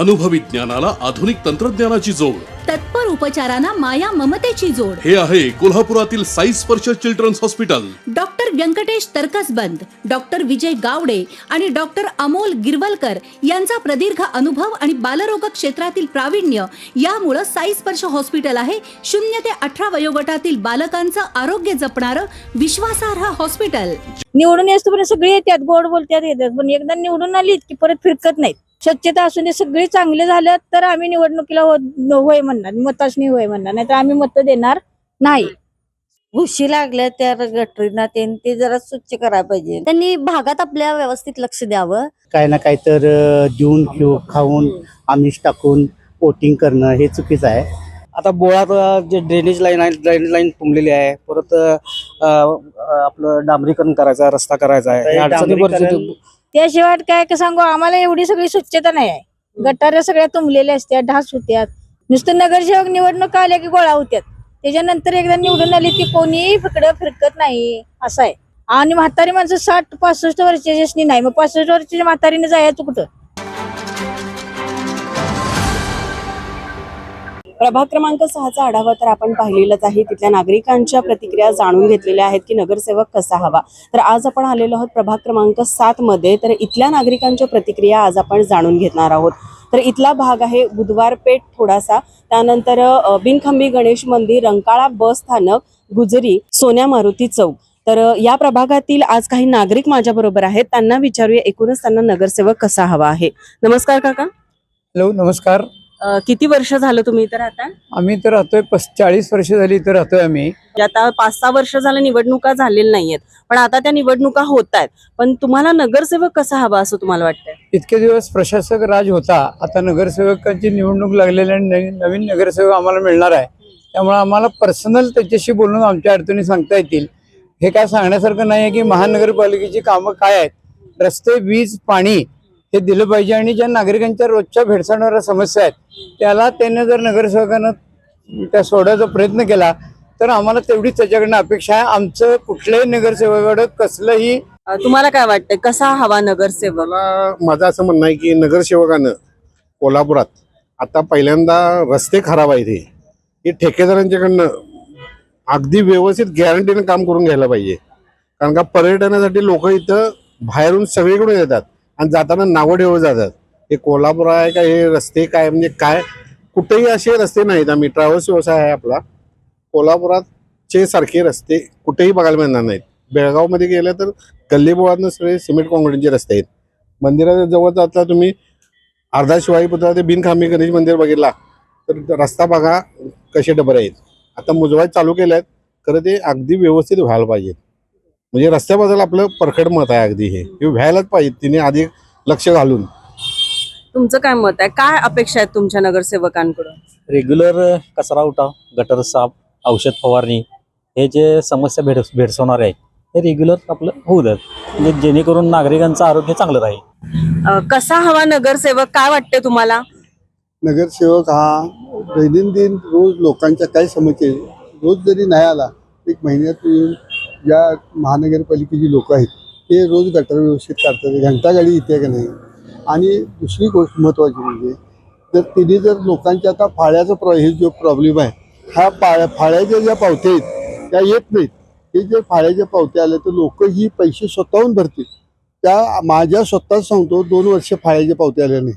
अनुभवी ज्ञानाला आधुनिक तंत्रज्ञानाची जोड. तत्पर उपचारांना माया ममतेची जोड. हे आहे कोल्हापुरातील Sai Sparsh children's hospital. Doctor Venkatesh Tarkasband doctor Vijay Gawade आणि डॉक्टर अमोल गिरवलकर यांचा प्रदीर्घ अनुभव आणि बालरोग क्षेत्रातील प्रावीण्य यामुळं साई स्पर्श हॉस्पिटल आहे. शून्य ते अठरा वयोगटातील बालकांचं आरोग्य जपणारं विश्वासार्ह हॉस्पिटल. निवडून येतो पण सगळे येतात गोड बोलतात येतात. पण एकदा निवडून आलीत की परत फिरकत नाहीत. स्वच्छता असून सगळे चांगले झाले तर आम्ही निवडणुकीला हो- होय म्हणणार. मताशनी होय म्हणणार. नाही तर आम्ही मत देणार नाही. घुशी लागल्या त्या गटरीना ते ते जरा स्वच्छ करायला पाहिजे. त्यांनी भागात आपल्या व्यवस्थित लक्ष द्यावं. काय ना काय तर देऊन घेऊ खाऊन आमिष टाकून वोटिंग करणं हे चुकीचं आहे. आता बोळात जे ड्रेनेज लाईन आहे ड्रेनेज लाईन तुंबलेली आहे. परत आपलं डांबरीकरण करायचं आहे रस्ता करायचा आहे. त्याशिवाय काय का सांगू आम्हाला एवढी सगळी स्वच्छता नाही आहे. गटाऱ्या सगळ्या तुंबलेल्या असत्या ढास होत्यात. नुसतं नगरसेवक निवडणूक आल्या की गोळा होत्यात. त्याच्यानंतर एकदा निवडून आली की कोणीही फिकडं फिरकत नाही. असं आहे. आणि म्हातारी माणसं साठ पासष्ट वर्षाची नाही. मग पासष्ट वर्षाच्या म्हातारीने जायचं कुठं? प्रभाग क्रमांक सहाचा आढावा तर आपण पाहिलेलाच आहे. तिथल्या नागरिकांच्या प्रतिक्रिया जाणून घेतलेल्या आहेत की नगरसेवक कसा हवा. तर आज आपण आलेलो आहोत प्रभाग क्रमांक सात मध्ये. तर इथल्या नागरिकांच्या प्रतिक्रिया आज आपण जाणून घेणार आहोत. तर इथला भाग आहे बुधवार पेठ थोडासा. त्यानंतर बिनखंबी गणेश मंदिर रंकाळा बस स्थानक गुजरी सोन्या मारुती चौक. तर या प्रभागातील आज काही नागरिक माझ्या बरोबर आहेत. त्यांना विचारूया एकूणच त्यांना नगरसेवक कसा हवा आहे. नमस्कार काका. हॅलो नमस्कार. किती वर्ष झालं तुम्ही इथं राहता? आम्ही तर राहतोय चाळीस वर्ष झाली इथं राहतोय आम्ही. म्हणजे आता पाच सहा वर्ष झालं निवडणुका झालेल्या नाहीयेत पण आता त्या निवडणुका होत आहेत पण तुम्हाला नगरसेवक कसा हवा असं तुम्हाला वाटतंय? इतके दिवस प्रशासक राज होता आता नगरसेवकांची निवडणूक लागलेली आणि नवीन नवीन नगरसेवक आम्हाला मिळणार आहे. त्यामुळे आम्हाला पर्सनल त्याच्याशी बोलून आमच्या अडचणी सांगता येतील. हे काय सांगण्यासारखं नाही आहे की महानगरपालिकेची कामं काय आहेत. रस्ते वीज पाणी हे दिलं पाहिजे आणि ज्या नागरिकांच्या रोजच्या भेडसावणाऱ्या समस्या आहेत त्याला त्याने जर नगरसेवकानं त्या सोडवायचा प्रयत्न केला तर आम्हाला तेवढीच त्याच्याकडनं अपेक्षा आहे. आमचं कुठल्याही नगरसेवकाकडं कसलंही तुम्हाला काय वाटतंय? कसा हवा नगरसेवक? मला माझं असं म्हणणं आहे की नगरसेवकानं कोल्हापुरात आता पहिल्यांदा रस्ते खराब आहेत हे. हे ठेकेदारांच्याकडनं अगदी व्यवस्थित गॅरंटीनं काम करून घ्यायला पाहिजे. कारण का पर्यटनासाठी लोक इथं बाहेरून सगळीकडून येतात. आणि जाताना नावडेव जातात. हे कोल्हापूर आहे का हे रस्ते काय म्हणजे काय? कुठेही असे रस्ते नाहीत आम्ही. ट्रॅव्हल्स व्यवसाय आहे आपला. कोल्हापुरातचे सारखे रस्ते कुठेही बघायला मिळणार नाहीत. बेळगावमध्ये गेलं तर गल्लीबोळातनं सगळे सिमेंट कॉन्क्रीटचे रस्ते आहेत. मंदिराच्या जवळ जाता तुम्ही अर्धा शिवाई पुतळा ते बिनखांबी गणेश मंदिर बघितला तर रस्ता बघा कसे डबर आहेत. आता मुजवाय चालू केले आहेत खरं ते अगदी व्यवस्थित व्हायला पाहिजे म्हणजे रस्त्याबद्दल आपलं परखड मत आहे अगदी हे. व्हायलाच पाहिजे. तिने आधी लक्ष घालून. तुमचं काय मत आहे? काय अपेक्षा आहेत तुमच्या नगरसेवकांकडून? रेग्युलर कचरा उठाव गटर साफ औषध फवारणी हे जे समस्या भेड भेडसवणारे आहे हे रेग्युलर आपलं होऊ द्यात. म्हणजे जेणेकरून नागरिकांचं आरोग्य चांगलं राहील. कसा हवा नगरसेवक? काय वाटतंय तुम्हाला? नगरसेवक हा दैनंदिन रोज लोकांच्या काय समस्या रोज जरी नाही आला एक महिन्यात येऊन या महानगरपालिकेची लोक आहेत ते रोज गटर व्यवस्थित काढतात घंटागाडी येते का नाही? आणि दुसरी गोष्ट महत्त्वाची म्हणजे जर तिने जर लोकांच्या आता फाळ्याचा प्र हे जो प्रॉब्लेम आहे हा पाळ्या फाळ्याच्या ज्या पावत्या आहेत त्या येत नाहीत. हे जर फाळ्याच्या पावत्या आल्या तर लोक ही पैसे स्वतःहून भरतील. त्या माझ्या स्वतःच सांगतो दोन वर्ष फाळ्याच्या पावत्या आल्या नाही.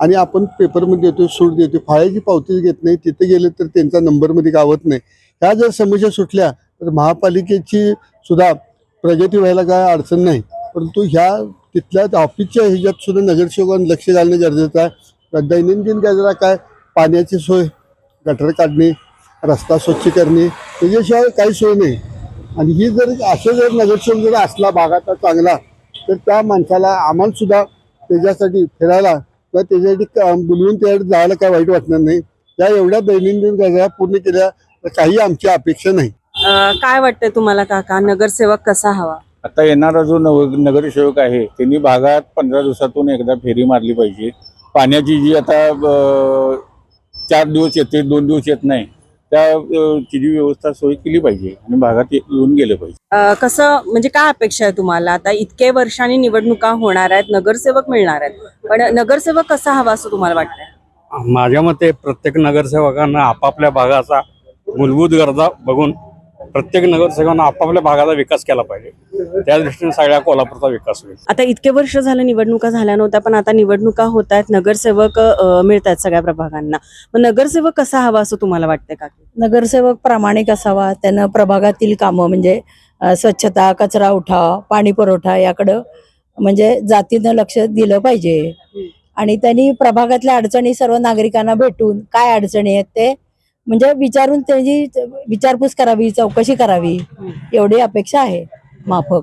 आणि आपण पेपरमध्ये देतो सूट देतो फाळ्याची पावतीच घेत नाही. तिथे गेले तर त्यांचा नंबरमध्ये गावत नाही. ह्या जर समस्या सुटल्या तर महापालिकेची सुद्धा प्रगती व्हायला काय अडचण नाही. परंतु ह्या तिथल्या ऑफिसच्या ह्याच्यात सुद्धा नगरसेवकांनी लक्ष घालणं गरजेचं आहे. दैनंदिन गजरा काय पाण्याची सोय गटर काढणे रस्ता स्वच्छ करणे त्याच्याशिवाय काही सोय नाही. आणि ही जर असं जर नगरसेवक जर असला भागाचा चांगला तर त्या माणसाला आम्हाला सुद्धा त्याच्यासाठी फिरायला किंवा त्याच्यासाठी क- बोलवून त्याच्याकडे जायला काय वाईट वाटणार नाही. या एवढ्या दैनंदिन गरजा पूर्ण केल्या तर काही आमची अपेक्षा नाही. अ, काय वाटतंय तुम्हाला काका? नगरसेवक कसा हवा? आता येणारा जो नव नगरसेवक आहे त्यांनी भागात पंधरा दिवसातून एकदा फेरी मारली पाहिजे. पाण्याची जी आता अं, चार दिवस येते दोन दिवस येत नाही त्या अं, ची जी व्यवस्था सोय केली पाहिजे आणि भागात ये- येऊन गेले पाहिजे. अ, कसं म्हणजे काय अपेक्षा आहे तुम्हाला? आता इतके वर्षांनी निवडणुका होणार आहेत नगरसेवक मिळणार आहेत पण नगरसेवक कसा हवा असं तुम्हाला वाटतंय? माझ्या मते प्रत्येक नगरसेवकांना आपापल्या भागाचा मूलभूत गरजा बघून प्रत्येक नगरसेवकांना आपापल्या भागाचा विकास केला पाहिजे. त्या दृष्टीने सगळ्या कोल्हापूरचा विकास होईल. आता इतके वर्ष झालं निवडणुका झाल्या नव्हत्या पण आता निवडणुका होत आहेत नगरसेवक मिळत आहेत सगळ्या प्रभागांना. मग नगरसेवक कसा हवा असं तुम्हाला वाटतंय का? नगरसेवक प्रामाणिक असावा त्यानं प्रभागातील कामं म्हणजे स्वच्छता कचरा उठाव पाणी पुरवठा याकडं म्हणजे जातीनं लक्ष दिलं पाहिजे. आणि त्यांनी प्रभागातल्या अडचणी सर्व नागरिकांना भेटून काय अडचणी आहेत ते म्हणजे विचारून त्याची विचारपूस करावी चौकशी करावी एवढी अपेक्षा आहे माफक.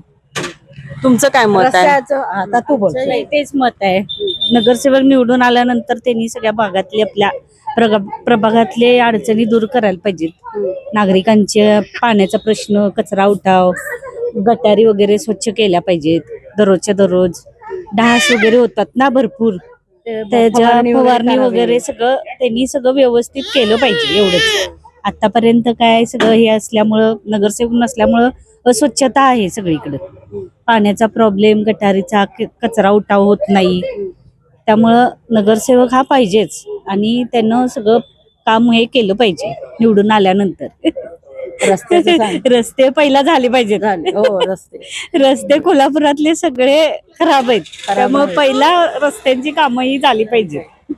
तुमचं काय मत आहे? आता तू बोल. तेच मत आहे. नगरसेवक निवडून आल्यानंतर त्यांनी सगळ्या भागातले आपल्या प्रभागातले अडचणी दूर करायला पाहिजेत. नागरिकांचे पाण्याचा प्रश्न कचरा उठाव गटारी वगैरे स्वच्छ केल्या पाहिजेत. दररोजच्या दररोज. डास वगैरे होतात ना भरपूर. त्याच्या फवारणी वगैरे सगळं त्यांनी सगळं व्यवस्थित केलं पाहिजे एवढंच. आतापर्यंत काय सगळं हे असल्यामुळं नगरसेवक नसल्यामुळं अस्वच्छता आहे सगळीकडे. पाण्याचा प्रॉब्लेम गटारीचा कचरा उठाव होत नाही. त्यामुळं नगरसेवक हा पाहिजेच आणि त्यानं सगळं काम हे केलं पाहिजे निवडून आल्यानंतर. रस्त्याचं सांग. रस्ते पहिला झाले पाहिजेत. हो रस्ते. रस्ते कोल्हापुरातले सगळे खराब आहेत. त्यामुळे. पहिला रस्त्यांची कामंही झाली पाहिजेत.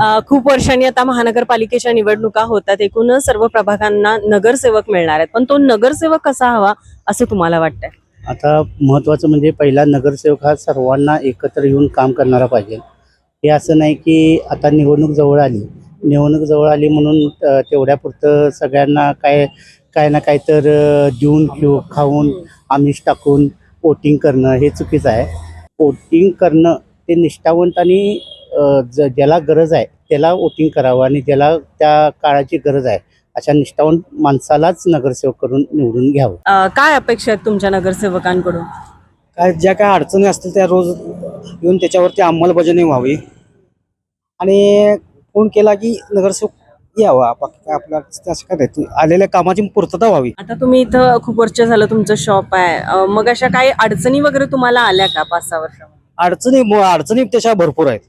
अ, खूप वर्षांनी आता महानगरपालिकेच्या निवडणुका होतात. एकूण सर्व प्रभागांना नगरसेवक मिळणार आहेत. पण तो नगरसेवक कसा हवा असं तुम्हाला वाटतंय? आता महत्त्वाचं म्हणजे पहिला नगरसेवक हा सर्वांना एकत्र येऊन काम करणारा पाहिजे. हे असं नाही की आता निवडणूक जवळ आली निवडणूक जवळ आली म्हणून तेवढ्यापुरतं सगळ्यांना काय काय ना काय तर देऊन घेऊ खाऊन आमिष टाकून वोटिंग करणं हे चुकीचं आहे. वोटिंग करणं ते निष्ठावंत आणि ज ज्याला गरज आहे त्याला वोटिंग करावं आणि ज्याला त्या काळाची गरज आहे अशा निष्ठावंत माणसालाच नगरसेवक करून निवडून घ्यावं. काय अपेक्षा आहेत तुमच्या नगरसेवकांकडून? काय ज्या काय अडचणी असतील त्या रोज येऊन त्याच्यावरती अंमलबजावणी व्हावी. आणि फोन केला की नगरसेवक यावा. बाकी आपल्या असं काय नाही. आलेल्या कामाची पूर्तता व्हावी. आता तुम्ही इथं खूप वर्ष झालं तुमचं शॉप आहे. अ, मग अशा काही अडचणी वगैरे तुम्हाला आल्या का पाच सहा वर्षामध्ये? अडचणी मो- अडचणी त्याच्या भरपूर आहेत.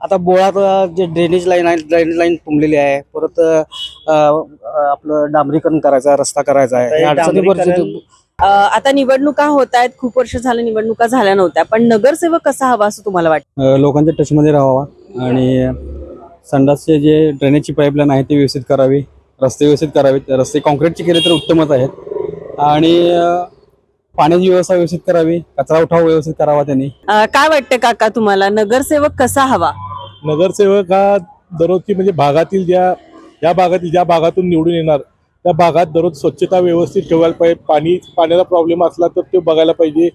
आता बोळात अ, जे ड्रेनेज लाईन आहे ड्रेनेज लाईन तुंबलेली आहे. परत अ, अ, आपलं डांबरीकरण करायचं आहे रस्ता करायचा आहे. या डांबरीकरण- अ, आता निवडणुका होत आहेत. खूप वर्ष झालं निवडणुका झाल्या नव्हत्या. पण नगरसेवक कसा हवा असं तुम्हाला वाटतं? अ, लोकांच्या टचमध्ये राहावा. आणि संडासचे जे ड्रेनेजची पाईपलाईन आहे ती व्यवस्थित करावी रस्ते व्यवस्थित करावेत. रस्ते कॉन्क्रीटचे केले तर उत्तमच आहेत. आणि पाण्याची व्यवस्था व्यवस्थित करावी कचरा उठाव व्यवस्थित करावा त्यांनी. काय वाटतं काका तुम्हाला? नगरसेवक कसा हवा? नगरसेवक हा दररोजची म्हणजे भागातील ज्या या भागातील ज्या भागातून निवडून येणार त्या भागात दररोज स्वच्छता व्यवस्थित ठेवायला पाहिजे. पाणी पाण्याचा प्रॉब्लेम असला तर ते बघायला पाहिजे.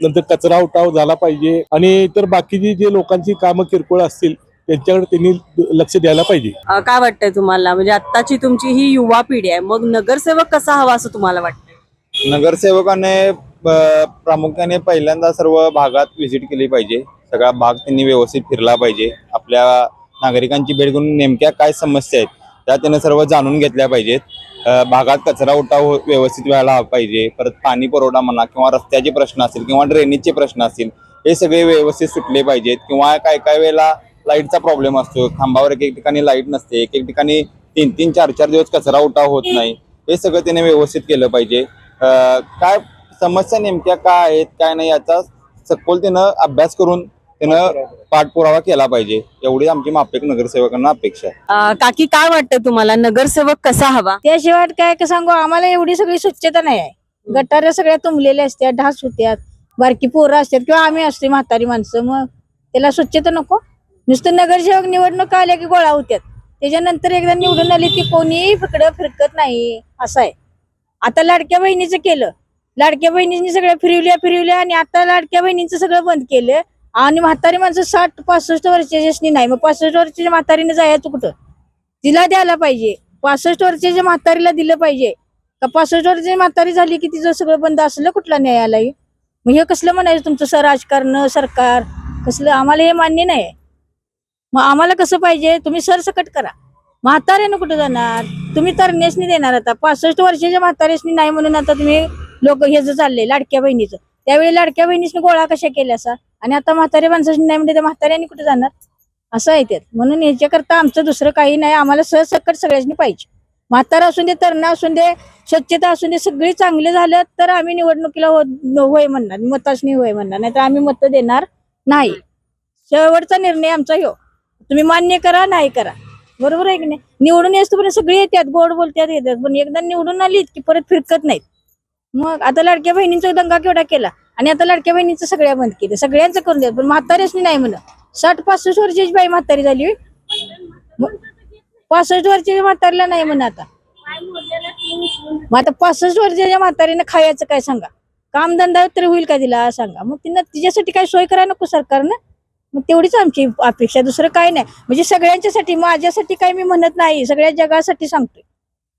नंतर कचरा उठाव झाला पाहिजे. आणि इतर बाकीची जे लोकांची कामं किरकोळ असतील त्यांच्याकडे त्यांनी लक्ष द्यायला पाहिजे. अ, काय वाटतंय तुम्हाला? म्हणजे आत्ताची तुमची ही युवा पिढी आहे मग नगरसेवक कसा हवा असं तुम्हाला वाटतंय? नगरसेवकाने प्रामुख्याने पहिल्यांदा सर्व भागात व्हिजिट केली पाहिजे. सगळा भाग त्यांनी व्यवस्थित फिरला पाहिजे. आपल्या नागरिकांची भेट घेऊन नेमक्या काय समस्या आहेत त्या त्याने सर्व जाणून घेतल्या पाहिजेत. अ, भागात कचरा उठाव हो- व्यवस्थित व्हायला हवा पाहिजे. परत पाणी पुरवठा म्हणा किंवा रस्त्याचे प्रश्न असतील किंवा ड्रेनेजचे प्रश्न असतील हे सगळे व्यवस्थित सुटले पाहिजेत. किंवा काय काय वेळेला लाईटचा प्रॉब्लेम असतो खांबावर एक एक ठिकाणी लाइट नसते एक एक ठिकाणी तीन तीन चार चार दिवस कचरा उठाव होत नाही. हे सगळं त्याने व्यवस्थित केलं पाहिजे. काय समस्या नेमक्या काय आहेत काय नाही याचा सखोल त्यानं अभ्यास करून त्यानं पाठपुरावा केला पाहिजे. एवढी आमची मापेक नगरसेवकांना अपेक्षा आहे. काकी काय वाटतं तुम्हाला? नगरसेवक कसा हवा? त्याशिवाय काय का सांगू आम्हाला एवढी सगळी स्वच्छता नाही आहे. गटाऱ्या सगळ्या तुंबलेल्या असतात ढास होत्यात बारकी पोरं असतात किंवा आम्ही असते म्हातारी माणसं मग त्याला स्वच्छता नको? नुसतं नगरसेवक निवडणूक आल्या की गोळा होत्यात. त्याच्यानंतर एकदा निवडून आली ती कोणी फिकडं फिरकत नाही असं आहे. आता लाडक्या बहिणीचं केलं. लाडक्या बहिणींनी सगळ्या फिरवल्या फिरवल्या आणि आता लाडक्या बहिणींचं सगळं बंद केलं. आणि म्हातारी माणसं साठ पासष्ट वर्षाची नाही मग पासष्ट वर्षाच्या म्हातारीने जायचं कुठं? तिला द्यायला पाहिजे. पासष्ट वर्षाच्या म्हातारीला दिलं पाहिजे. का पासष्ट वर्षाची म्हातारी झाली की तिचं सगळं बंद असलं कुठला न्यायालय? मग हे कसलं म्हणायचं तुमचं? सर राजकारण सरकार. कसलं? आम्हाला हे मान्य नाही. मग आम्हाला कसं पाहिजे? तुम्ही सरसकट करा. म्हाताऱ्यानं कुठं जाणार? तुम्ही तरण्यासनी देणार आता. पासष्ट वर्षाच्या म्हाताऱ्यासनी नाही म्हणून आता तुम्ही लोक हेच चाललंय लाडक्या बहिणीचं. त्यावेळी लाडक्या बहिणीसनी गोळा कशा केल्या असा? आणि आता म्हाताऱ्या माणसाशी नाही म्हणजे त्या म्हाताऱ्याने कुठे जाणार? असं आहे त्यात. म्हणून याच्याकरता आमचं दुसरं काही नाही. आम्हाला सहसकट सगळ्यांनी पाहिजे. म्हातारा असून दे तरणा असून दे स्वच्छता असून दे सगळी चांगले झालं तर आम्ही निवडणुकीला हो, हो, होय म्हणणार. मतासनी होय म्हणणार. नाही तर आम्ही मत देणार नाही. शेवटचा निर्णय आमचा हो तुम्ही मान्य करा नाही करा. बरोबर आहे की नाही? निवडून येतोपर्यंत सगळे येतात गोड बोलतात येतात पण एकदा निवडून आलीत की परत फिरकत नाहीत. मग आता लाडक्या बहिणींचा दंगा केवढा केला? आणि आता लाडक्या बहिणीचं सगळ्या बंद केलं. सगळ्यांचं करून देत. पण म्हाताऱ्याच नाही म्हणत साठ पासष्ट वर्षाची बाई म्हातारी झाली पासष्ट वर्षाच्या म्हातारीला नाही म्हणा आता. मग आता पासष्ट वर्षाच्या म्हातारीनं खायचं काय सांगा? कामधंदा तरी होईल का तिला? सांगा. मग तिनं तिच्यासाठी काय सोय करायला नको सरकारनं? मग तेवढीच आमची अपेक्षा. दुसरं काय नाही. म्हणजे सगळ्यांच्यासाठी माझ्यासाठी काय मी म्हणत नाही. सगळ्या जगासाठी सांगतोय.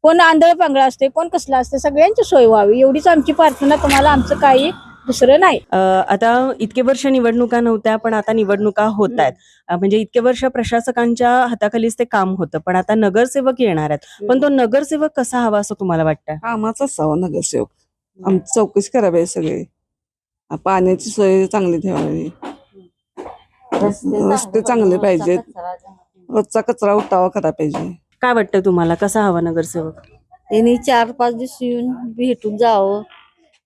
कोण आंधळ पांगळा असते कोण कसला असते सगळ्यांची सोय व्हावी. एवढीच आमची प्रार्थना. तुम्हाला आमचं काही दुसरं नाही. आता इतके वर्ष निवडणुका नव्हत्या पण आता निवडणुका होत आहेत. म्हणजे इतके वर्ष प्रशासकांच्या हाताखालीच ते काम होतं पण आता नगरसेवक येणार आहेत. पण तो नगरसेवक कसा हवा असं तुम्हाला वाटतं कामाचा असावा नगरसेवक. आमची चौकशी करावी सगळे. पाण्याची सोय चांगली ठेवावी. रस्ते चांगले पाहिजेत. रोजचा कचरा उठावा करा पाहिजे. काय वाटतं तुम्हाला? कसा हवा नगरसेवक? त्यांनी चार पाच दिवस येऊन भेटून जावं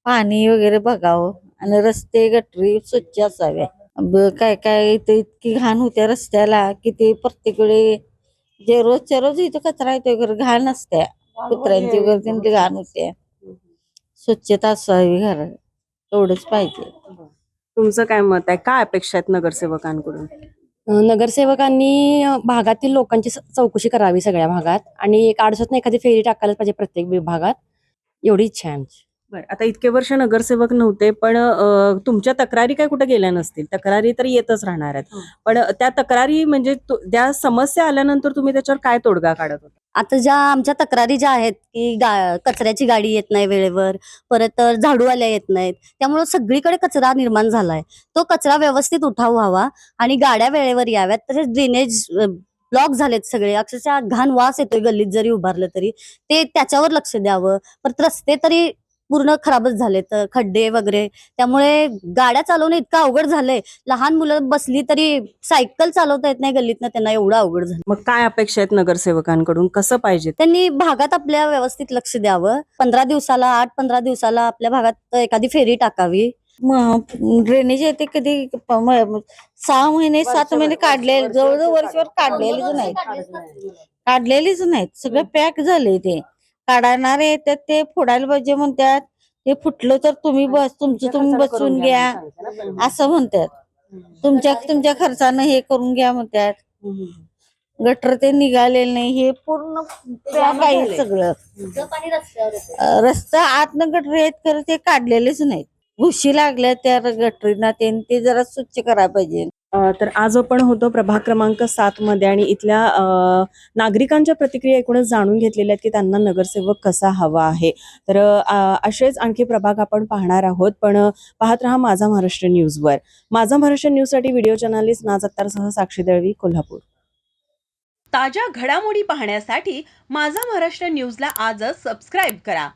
पाणी वगैरे बघावं आणि रस्ते गटरी स्वच्छ असावे. ब- काय काय इथे इतकी घाण होत्या रस्त्याला की ते प्रत्येक वेळी जे रोजच्या रोज इथं कचरा येतो वगैरे घाण नसत्या कुत्र्यांची वगैरे त्यांची घाण होत्या. स्वच्छता असावी घर एवढंच पाहिजे. तुमचं काय मत आहे? काय अपेक्षा आहेत नगरसेवकांकडून? नगरसेवकांनी भागातील लोकांची स- चौकशी करावी सगळ्या भागात आणि एक आडसत एखादी फेरी टाकायलाच पाहिजे प्रत्येक विभागात. एवढी इच्छा आहे आमची. बरं आता इतके वर्ष नगरसेवक नव्हते पण अ, तुमच्या तक्रारी काय कुठे गेल्या नसतील? तक्रारी तर येतच राहणार आहेत. पण त्या तक्रारी म्हणजे तु- त्या समस्या आल्यानंतर तुम्ही त्याच्यावर काय तोडगा काढत होता? आता ज्या आमच्या तक्रारी ज्या आहेत की गा- कचऱ्याची गाडी येत नाही वेळेवर परत झाडूवाल्या येत नाहीत त्यामुळे सगळीकडे कचरा निर्माण झालाय. तो कचरा व्यवस्थित उठाव व्हावा आणि गाड्या वेळेवर याव्यात तसेच ड्रेनेज ब्लॉक झालेत सगळे अक्षरशः घाण वास येतोय गल्लीत जरी उभारलं तरी ते त्याच्यावर लक्ष द्यावं परत रस्ते तरी पूर्ण खराबच झालेत अ, खड्डे वगैरे. त्यामुळे गाड्या चालवणं इतकं अवघड झालंय. लहान मुलं बसली तरी सायकल चालवता येत नाही गल्लीतनं त्यांना एवढं अवघड झालं मग काय अपेक्षा आहेत नगरसेवकांकडून? कसं पाहिजे? त्यांनी भागात आपल्या व्यवस्थित लक्ष द्यावं. पंधरा दिवसाला आठ पंधरा दिवसाला आपल्या भागात एखादी फेरी टाकावी. ड्रेनेज येते कधी? प- म- सहा महिने सात महिने काढले जवळजवळ वर्षभर काढलेलीच नाही काढलेलीच नाहीत. सगळं पॅक झाले ते. काढणारे येतात ते फोडायला पाहिजे म्हणतात. ते फुटलं तर तुम्ही बस तुमचं तुम्ही बसून घ्या. असं म्हणतात. तुमच्या तुमच्या खर्चानं हे करून घ्या म्हणतात. गटर ते निघालेलं नाही. हे पूर्ण पॅक आहे सगळं. रस्ता आतनं गटर आहेत खरं ते काढलेलेच नाहीत. भुशी लागल्या त्या गटरीना ते जरा स्वच्छ करायला पाहिजे. तर आज आपण होतो प्रभाग क्रमांक सात मध्ये आणि इथल्या नागरिकांच्या प्रतिक्रिया एकूणच जाणून घेतलेल्या आहेत की त्यांना नगरसेवक कसा हवा आहे. तर असेच आणखी प्रभाग आपण पाहणार आहोत पण पाहत राहा माझा महाराष्ट्र न्यूजवर माझा महाराष्ट्र न्यूजसाठी व्हिडिओ जर्नालिस्ट नाज अत्तारसह साक्षी दळवी कोल्हापूर. ताज्या घडामोडी पाहण्यासाठी माझा महाराष्ट्र न्यूजला आजच सबस्क्राईब करा.